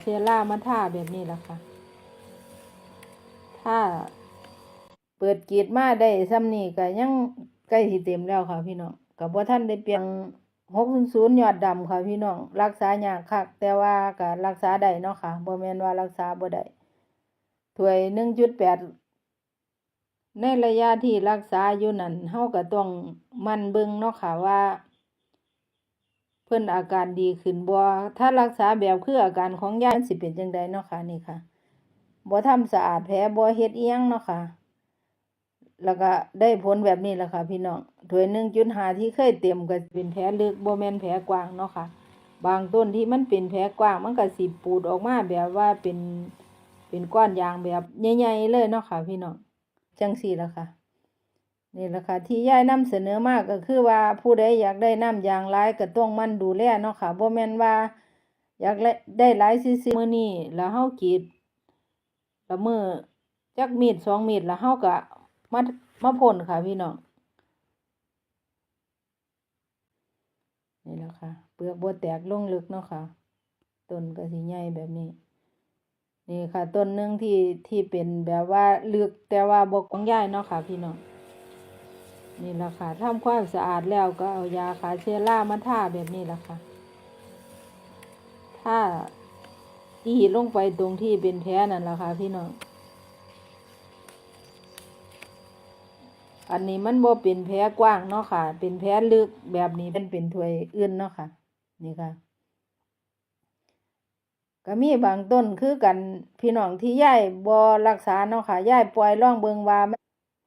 เซร่ามาท่าแบบนี้ล่ะค่ะถ้าเปิดกีดมาได้ซ้ำนี่ก็ยังใกล้สิเต็มแล้วค่ะ พี่น้องก็บ่ทันได้เปลี่ยน600ยอดดำค่ะพี่น้องรักษายากคักแต่ว่าก็รักษาได้เนาะค่ะบ่แม่นว่ารักษาบ่ได้ถ้วย1.8ในระยะที่รักษาอยู่นั่นเฮาก็ต้องมันเบิ่งเนาะค่ะว่า เพิ่นอาการดีขึ้นบ่ถ้ารักษาแบบคืออาการของยายมันสิเป็นจังไดเนาะค่ะนี่ค่ะบ่ทำสะอาดแผลบ่เฮ็ดเอิหยังเนาะค่ะ แล้วก็ได้ผลแบบนี้แหละค่ะ พี่น้องถ้วย1.5ที่เคยเต็มก็เป็นแผลลึกบ่แม่นแผลกว้างเนาะค่ะ บางต้นที่มันเป็นแผลกว้างมันก็สิปูดออกมาแบบว่าเป็นเป็นก้อนยางแบบใหญ่ๆเลยเนาะค่ะ พี่น้องจังซี่ล่ะค่ะ นี่แหละค่ะที่ยายนำเสนอมากก็คือว่าผู้ใดอยากได้น้ำยางหลายก็ต้องมันดูแลเนาะค่ะบ่แม่นว่า อยากได้หลายซื่อๆมื้อนี้แล้วเฮากรีดละมือจักมีดสองมีดแล้วเฮาก็มามาพ่นค่ะพี่น้องนี่แหละค่ะ เปลือกบ่แตกลงลึกเนาะค่ะต้นก็สิใหญ่แบบนี้นี่ค่ะต้นหนึงที่ที่เป็นแบบว่าลึกแต่ว่าบ่ของยายเนาะค่ะพี่น้อง นี่แหละค่ะทำความสะอาดแล้วก็เอายาฆ่าเชื้อรามาทาแบบนี้แหละค่ะถ้าที่ลงไปตรงที่เป็นแผลนั่นแหละค่ะ พี่น้อง อันนี้มันบ่เป็นแผลกว้างเนาะค่ะ เป็นแผลลึกแบบนี้เป็นเป็นถวยอื่นเนาะค่ะ นี่ค่ะ ก็มีบางต้นคือกันพี่น้องที่ย่ายบ่รักษาเนาะค่ะย่ายปล่อยร่องเบิงว่า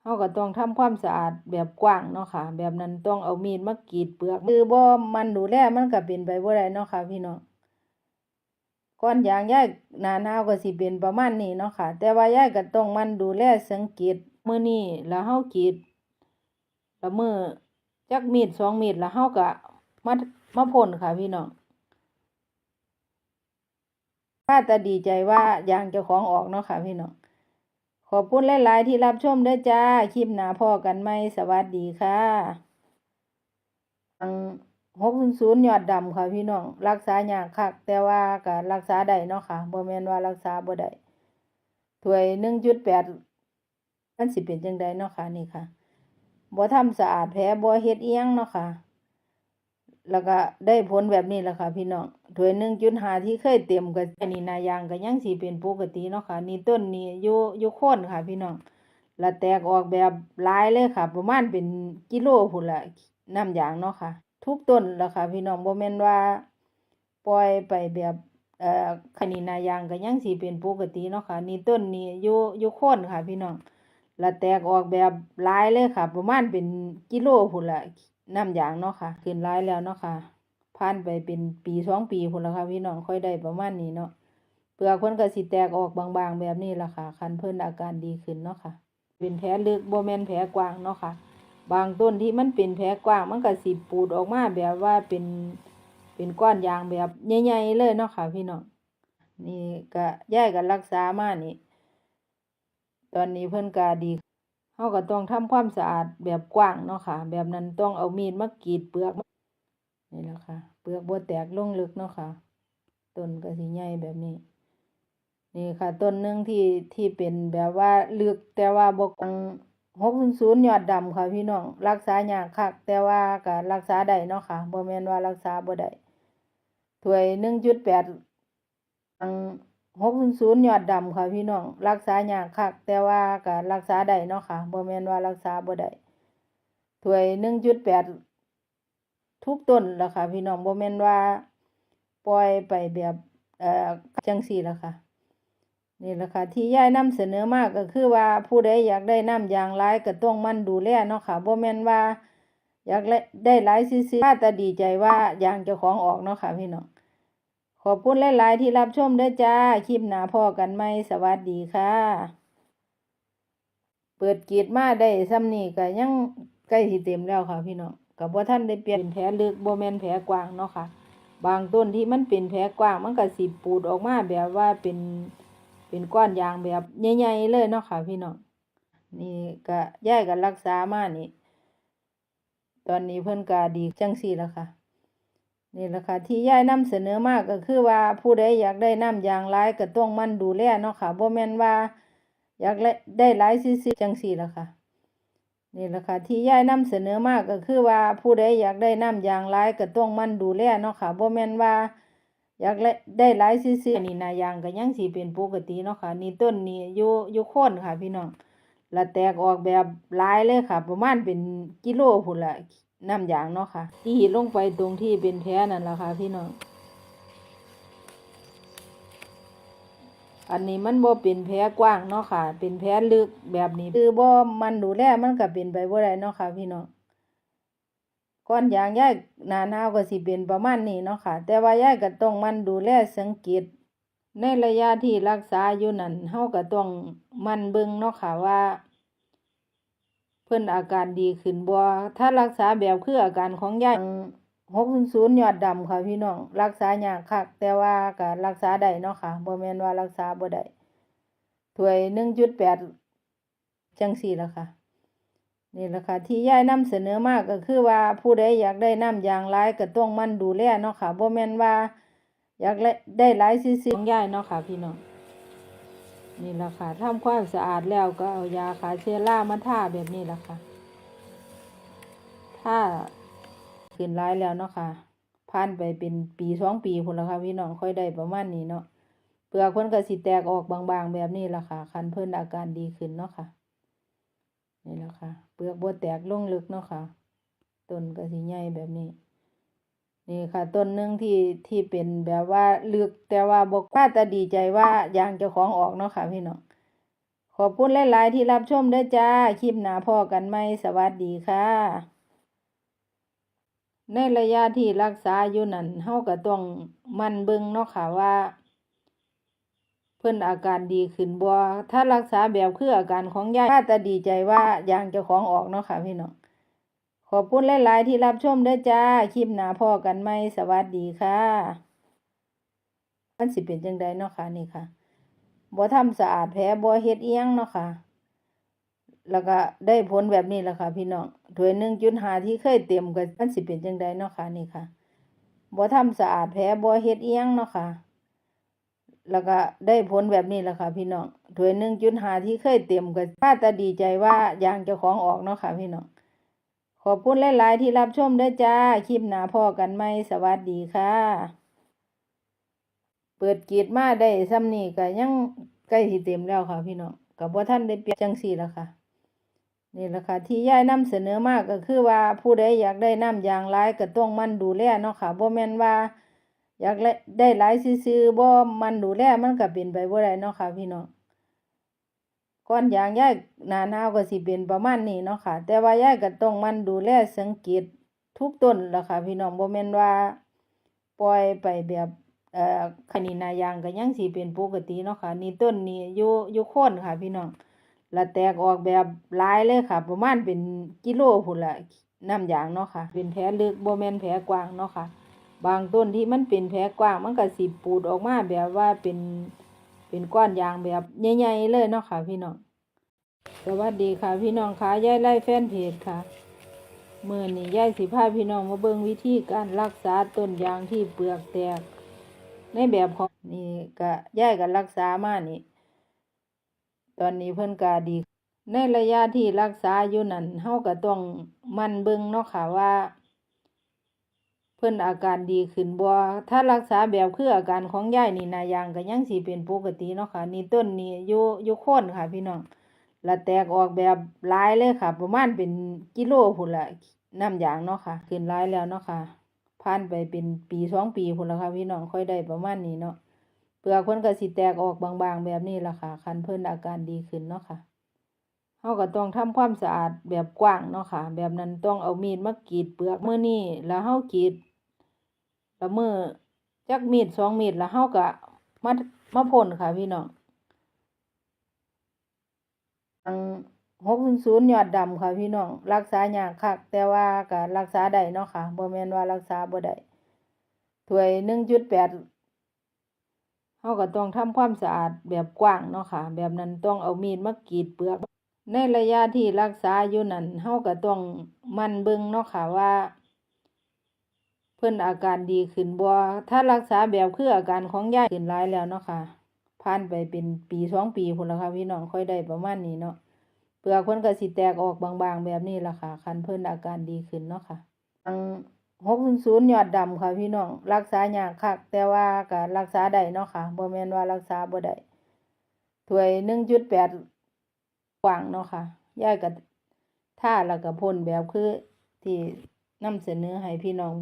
เฮาก็ต้องทำความสะอาดแบบกว้างเนาะค่ะ แบบนั้นต้องเอามีดมากรีดเปลือก คือบ่มันดูแลมันก็เป็นไปบ่ได้เนาะค่ะ พี่น้องก้อนยางยายหนาหนาวก็สิเป็นประมาณนี้เนาะค่ะ แต่ว่ายายก็ต้องมันดูแลสังเกตมื้อนี้แล้วเฮากรีดและมื้อจักมีดสองมีดแล้วเฮาก็มามาพ่นค่ะ พี่น้องถ้าแต่ดีใจว่ายางเจ้าของออกเนาะค่ะ พี่น้อง ขอบคุณหลาย ๆ ที่รับชมด้วยจ้า คลิปหน้าพ่อกันไหมสวัสดีค่ะหกศูนย์ยอดดำค่ะพี่น้อง รักษายากคัก แต่ว่าก็รักษาได้เนาะค่ะบ่แม่นว่ารักษาบ่ได้ถวยหนึ่งจุดแปดมันสิเป็นจังไดเนาะค่ะนี่ค่ะบ่ทำสะอาดแผลบ่เฮ็ดอิหยังเนาะค่ะ แล้วก็ได้ผลแบบนี้แหละค่ะ พี่น้องถ้วย1.5ที่เคยเต็มก็อันนี้นายางก็ยังสิเป็นปกติเนาะค่ะ นี่ต้นนี้อยู่อยู่โคนค่ะ พี่น้องแล้วแตกออกแบบลายเลยค่ะ ประมาณเป็นกิโลพุ่นละน้ำยางเนาะค่ะ ทุกต้นแล้วค่ะ พี่น้องบ่แม่นว่า ปล่อยไปแบบเอ่อคันนีนายางก็ยังสิเป็นปกติเนาะค่ะ นี่ต้นนี้อยู่อยู่โคนค่ะ พี่น้องแล้วแตกออกแบบลายเลยค่ะ ประมาณเป็นกิโลพุ่นละ น้ำยางเนาะค่ะขึ้นหลายแล้วเนาะค่ะผ่านไปเป็นปีสองปีพุ่นล้วค่ะพี่น้องค่อยได้ประมาณนี้เนาะเปลือกเพิ่นก็สิแตกออกบางๆแบบนี้ละค่ะ คันเพิ่นอาการดีขึ้นเนาะค่ะ เป็นแผลลึกบ่แมนแผลกว้างเนาะค่ะ บางต้นที่มันเป็นแผลกว้างมันก็สิปูดออกมาแบบว่าเป็นเป็นก้อนยางแบบใหญ่ๆเลยเนาะค่ะ พี่น้องนี่ก็ยายก็รักษามานี่ ตอนนี้เพิ่นก็ดี เฮาก็ต้องทำความสะอาดแบบกว้างเนาะค่ะ แบบนั้นต้องเอามีดมากรีดเปลือกนี่แหละค่ะ เปลือกบ่แตกลงลึกเนาะค่ะ ต้นก็สิใหญ่แบบนี้ นี่ค่ะ ต้นหนึงที่ที่เป็นแบบว่าลึกแต่ว่าบ่กว้าง600ยอดดำค่ะพี่น้อง รักษายากคักแต่ว่าก็รักษาได้เนาะค่ะบ่แม่นว่ารักษาบ่ได้ถ้วย1.8อัง 600ยอดดำค่ะพี่น้อง รักษายากคัก แต่ว่าก็รักษาได้เนาะค่ะบ่แม่นว่ารักษาบ่ได้ถ้วย1.8ทุกต้นแล้วค่ะ พี่น้องบ่แม่นว่าปล่อยไปแบบเอ่อจังซี่ล่ะค่ะนี่แหละค่ะ ที่ยายนำเสนอมากก็คือว่าผู้ใดอยากได้น้ำยางหลายก็ต้องมันดูแลเนาะค่ะบ่แม่นว่า อยากได้หลายซื่อๆถ้าแต่ดีใจว่ายางเจ้าของออกเนาะค่ะพี่น้อง ขอบคุณหลาย ๆ ที่รับชมด้วยจ้า คลิปหนาพ่อกันไหมสวัสดีค่ะ เปิดกีดมาได้ซ้ำนี่ก็ยังใกล้สิเต็มแล้วค่ะพี่น้องก็บ่ทันได้เปลี่ยนแผลลึกโบแมนแผลกว้างเนาะค่ะ บางต้นที่มันเป็นแผลกว้างมันก็สิปูดออกมาแบบว่าเป็นเป็นก้อนยางแบบใหญ่ๆเลยเนาะค่ะ พี่น้องนี่ก็ยายก็รักษามานี่ ตอนนี้เพิ่อนก็ดีจังซี่แล้วค่ะ นี่แหละค่ะที่ยายนำเสนอมากก็คือว่าผู้ใดอยากได้น้ำยางหลายก็ต้องมันดูแลเนาะค่ะบ่แม่นว่า อยากได้หลายซื่อๆจังซี่ละค่ะนี่แหละค่ะที่ยายนำเสนอมากก็คือว่าผู้ใดอยากได้น้ำยางหลายก็ต้องมันดูแลเนาะค่ะบ่แม่นว่า อยากได้หลายซื่อๆนนี้นายางก็ยังสิเป็นปกติเนาะค่ะนี่ต้นนี้อยู่อยู่โคนค่ะพี่น้องแล้วแตกออกแบบหลายเลยค่ะ ประมาณเป็นกิโลพุ่นละ น้ำยางเนาะค่ะ ที่ลงไปตรงที่เป็นแผลนั่นแหละค่ะพี่น้อง อันนี้มันบ่เป็นแผลกว้างเนาะค่ะ เป็นแผลลึกแบบนี้ คือบ่มันดูแลมันก็เป็นไปบ่ได้เนาะค่ะ พี่น้องก้อนยางยายหนาหนาวก็สิเป็นประมาณนี้เนาะค่ะ แต่ว่ายายก็ต้องมันดูแลสังเกตในระยะที่รักษาอยู่นั่นเฮาก็ต้องมันเบิ่งเนาะค่ะว่า พิ่นอาการดีขึ้นบ่ถ้ารักษาแบบคืออาการของยาย600ยอดดำค่ะพี่น้อง รักษายากคัก แต่ว่าก็รักษาได้เนาะค่ะบ่แม่นว่ารักษาบ่ได้ถ้วย1.8จังซี่ละค่ะ นี่ละค่ะ ที่ยายนำเสนอมากก็คือว่าผู้ใดอยากได้น้ำยางหลายก็ต้องมั่นดูแลเนาะค่ะบ่แม่นว่า อยากได้หลายซื่อๆของยายเนาะค่ะ พี่น้อง นี่แหละค่ะทำความสะอาดแล้วก็เอายาฆ่าเชื้อรามาทาแบบนี้แหละค่ะถ้าขึ้นหลายแล้วเนาะค่ะผ่านไปเป็นปีสองปีพุ่นล้วค่ะพี่น้องค่อยได้ประมาณนี้เนาะเปลือกเพิ่นก็สิแตกออกบางๆแบบนี้แหละค่ะ คันเพิ่นอาการดีขึ้นเนาะค่ะนี่แหละค่ะ เปลือกบ่แตกลงลึกเนาะค่ะต้นก็สิใหญ่แบบนี้ นี่ค่ะต้นหนึ่งที่ที่เป็นแบบว่าลึกแต่ว่าบอกพาแต่ดีใจว่ายางเจ้าของออกเนาะค่ะพี่น้องขอบคุณหลาย ๆ ที่รับชมด้วยจ้า คลิปหนาพ่อกันไหมสวัสดีค่ะ ในระยะที่รักษาอยู่นั่นเฮาก็ต้องมันเบิ่งเนาะค่ะว่า เพิ่อนอาการดีขึ้นบ่ถ้ารักษาแบบคืออาการของยายพาแต่ดีใจว่ายางเจ้าของออกเนาะค่ะพี่น้อง ขอบคุณหลาย ๆ ที่รับชมด้วยจ้า คลิปหนาพ่อกันไหมสวัสดีค่ะมันสิเป็นจังไดเนาะค่ะนี่ค่ะบ่ทำสะอาดแผลบ่เฮ็ดเอียงเนาะค่ะ แล้วก็ได้ผลแบบนี้แหละค่ะ พี่น้องถ้วย1.5ที่เคยเต็มก็มันสิเป็นจังไดเนาะค่ะนี่ค่ะบ่ทำสะอาดแผลบ่เฮ็ดเอียงเนาะค่ะ แล้วก็ได้ผลแบบนี้แหละค่ะ พี่น้องถ้วย1.5ที่เคยเต็มก็พาต่ดีใจว่า ยางเจ้าของออกเนาะค่ะ พี่น้อง ขอบคุณหลาย ๆ ที่รับชมด้วยจ้า คลิปหนาพ่อกันไหมสวัสดีค่ะ เปิดกีดมาได้ซ้ำนี่ก็ยังใกล้สิเต็มแล้วค่ะ พี่น้องก็บ่ทันได้เปลี่ยนจังซี่ล่ะค่ะ นี่แหละค่ะ ที่ยายนำเสนอมากก็คือว่าผู้ใดอยากได้น้ำย่างหลายก็ต้องมันดูแลเนาะค่ะบ่แม่นว่า อยากได้หลายซื่อๆบ่มันดูแลมันก็เป็นไปบ่ได้เนาะค่ะ พี่น้อง ก้อนยางยายหนาหนาวก็สิเป็นประมาณนี้เนาะค่ะ แต่ว่ายายก็ต้องมันดูแลสังเกตทุกต้นล่ะค่ะ พี่น้องบ่แม่นว่า ปล่อยไปแบบเอ่อคันนี้หน้ายางก็ยังสิเป็นปกติเนาะค่ะ นี่ต้นนี้อยู่อยู่โคนค่ะ พี่น้องแล้วแตกออกแบบหลายเลยค่ะ ประมาณเป็นกิโลพุ่นละน้ำยางเนาะค่ะ เป็นแผลลึกบ่แม่นแผลกว้างเนาะค่ะ บางต้นที่มันเป็นแผลกว้างมันก็สิปูดออกมาแบบว่าเป็น เป็นก้อนยางแบบใหญ่ๆเลยเนาะค่ะ พี่น้อง สวัสดีค่ะ พี่น้องค่ะยายไล่แฟนเพจค่ะเมื้อนี้ยายสิพาพี่น้องมาเบิ่งวิธีการรักษาต้นยางที่เปลือกแตก ในแบบของนี่ก็ยายก็รักษามานี่ ตอนนี้เพิ่นก็ดี ในระยะที่รักษาอยู่นั่นเฮาก็ต้องมันเบิ่งเนาะค่ะว่า พิ่นอาการดีขึ้นบ่ถ้ารักษาแบบคืออาการของยายนี่นายางก็ยังสิเป็นปกติเนาะค่ะ นี่ต้นนี้อยู่อยู่โคนค่ะพี่น้องแล้วแตกออกแบบหลายเลยค่ะ ประมาณเป็นกิโลพุ่นละน้ำยางเนาะค่ะ ขึ้นหลายแล้วเนาะค่ะผ่านไปเป็นปีสองปีพุ่นล้วค่ะพี่น้องค่อยได้ประมาณนี้เนาะเปลือกเพิ่นก็สิแตกออกบางๆแบบนี้ละค่ะ คันเพิ่นอาการดีขึ้นเนาะค่ะเฮาก็ต้องทำความสะอาดแบบกว้างเนาะค่ะ แบบนั้นต้องเอามีดมากรีดเปลือกเมื้อนี้แล้วเฮากรีด ล้วมื้อจักมีดสองมีดแล้วเฮาก็มามาพ่นค่ะพี่น้องอัง600ยอดดำค่ะพี่น้องรักษายากคักแต่ว่าก็รักษาได้เนาะค่ะบ่แม่นว่ารักษาบ่ได้ถ้วย1.8เฮาก็ต้องทำความสะอาดแบบกว้างเนาะค่ะ แบบนั้นต้องเอามีดมากรีดเปลือก ในระยะที่รักษาอยู่นั่นเฮาก็ต้องมันเบิ่งเนาะค่ะว่า พิ่พิ่นอาการดีขึ้นบ่ถ้ารักษาแบบคืออาการของยายขึ้นหลายแล้วเนาะค่ะผ่านไปเป็นปีสองปีพุ่นล้วค่ะพี่น้องค่อยได้ประมาณนี้เนาะเปลือกเพิ่นก็สิแตกออกบางๆแบบนี้ล่ะค่ะ คันเพิ่นอาการดีขึ้นเนาะค่ะอัง600ยอดดำค่ะพี่น้องรักษายากคักแต่ว่าก็รักษาได้เนาะค่ะบ่แม่นว่ารักษาบ่ได้ถ้วย1.8กว้างเนาะค่ะยายก็ท่าแล้วก็พ่นแบบคือที่นำเสนอให้พี่น้องเบิ่ง